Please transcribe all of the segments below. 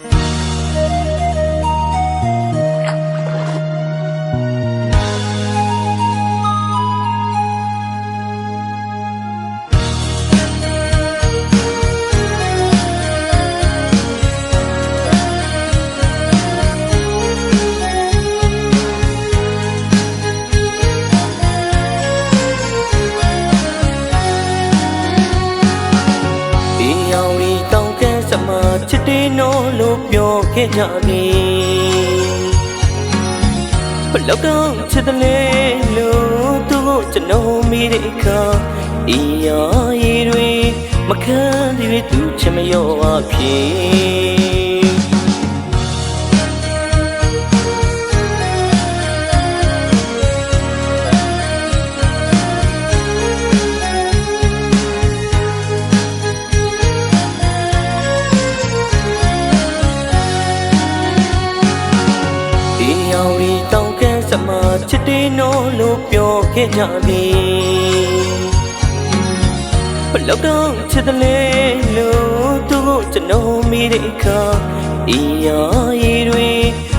ဒီ ပြောခဲ့ကြသည်ဘလောက်တော့ချစ်တယ်လေလို့သူကိုကျွန်တော်မိတဲ့အခါဤရာရည်တွေမခံသေးသူချင်မရောအဖြစ် ဒီအောင်ဒီတောင်းကဲစမချစ်တေနိုးလို့ပြောခဲ့ကြသည်ဘလောက်တော့ချစ်တယ်လေလို့သူကိုကျွန်တော်မိတဲ့အခါဤရာရည်တွေ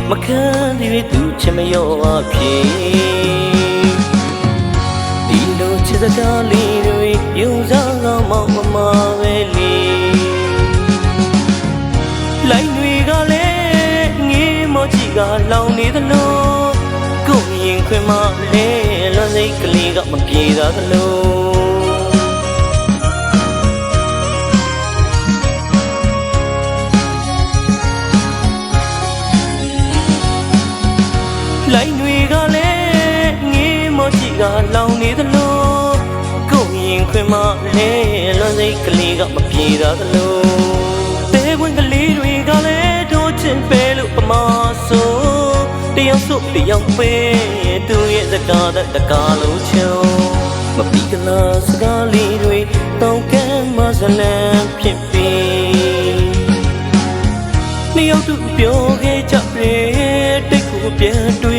မခံသေးသူချင်မရောအဖြစ်ဒီလိုချစ်စကားလေးတွေယုံစားကောင်းမောင်မမ ကြီးကလောင်နေသလိုကိုယ်ရင်ခွင်မလဲလွန်စိတ်ကလေးကမပြေသာသလိုလိုင်းတွေကလည်းငေးမောကြီးကလောင်နေသလိုကိုယ်ရင်ခွင်မလဲလွန်စိတ်ကလေးကမပြေသာသလို ယောက်ဆိုတယောက်ပဲသူရဲ့စကားတဲ့တကားလုံးချုံမပီကလာစကားလေးတွေတောင်းကမ်းမစလန်ဖြစ်ပြီးနှစ်ယောက်သူပြောခဲ့ကြတယ်တိတ်ကိုပြန်တွေး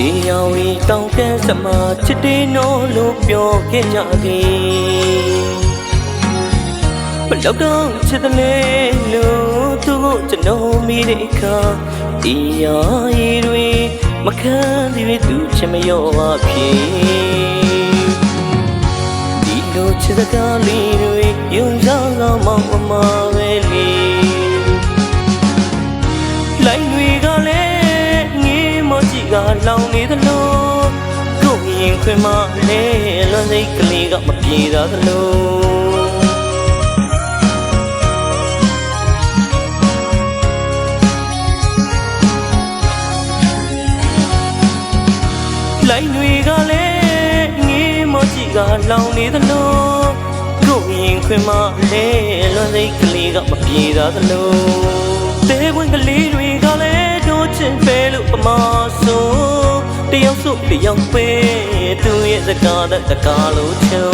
ဒီအောင်ဤတောင်းကဲစမချစ်တေနိုးလို့ပြောခဲ့ကြသည်ဘလောက်တော့ချစ်တယ်လေလို့သူကိုကျွန်တော်မိတဲ့အခါဒီရာရည်တွေမခံသေးသူချင်မရောအဖြစ်ဒီလိုချစ်စကားလေး မောကြီးကလောင်နေသလိုကိုယ်ရင်ခွင်မလဲလွန်စိတ်ကလေးကမပြေသာသလိုလိုင်းတွေကလည်းငေးမောကြီးကလောင်နေသလိုကိုယ်ရင်ခွင်မလဲလွန်စိတ်ကလေးကမပြေသာသလိုတဲခွင်ကလေး တယောက်ဆိုတယောက်ပဲသူရဲ့စကားတဲ့တကားလို့ချုံ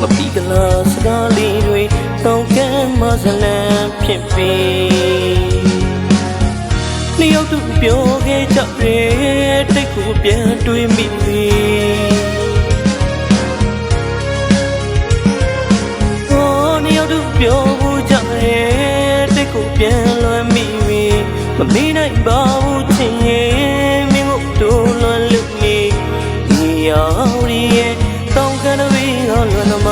မပီကလာစကားလေးတွေတောင်းကမ်းမစလန်ဖြစ်ပြီးနှစ်ယောက်သူပြောခဲ့ကြတယ်တိတ်ကိုပြန်တွေးမိပြီ Oh, ni yo tu pyo bu ja re, tit ko pian luan mi wi, ma mi nai ba bu chin ye you're the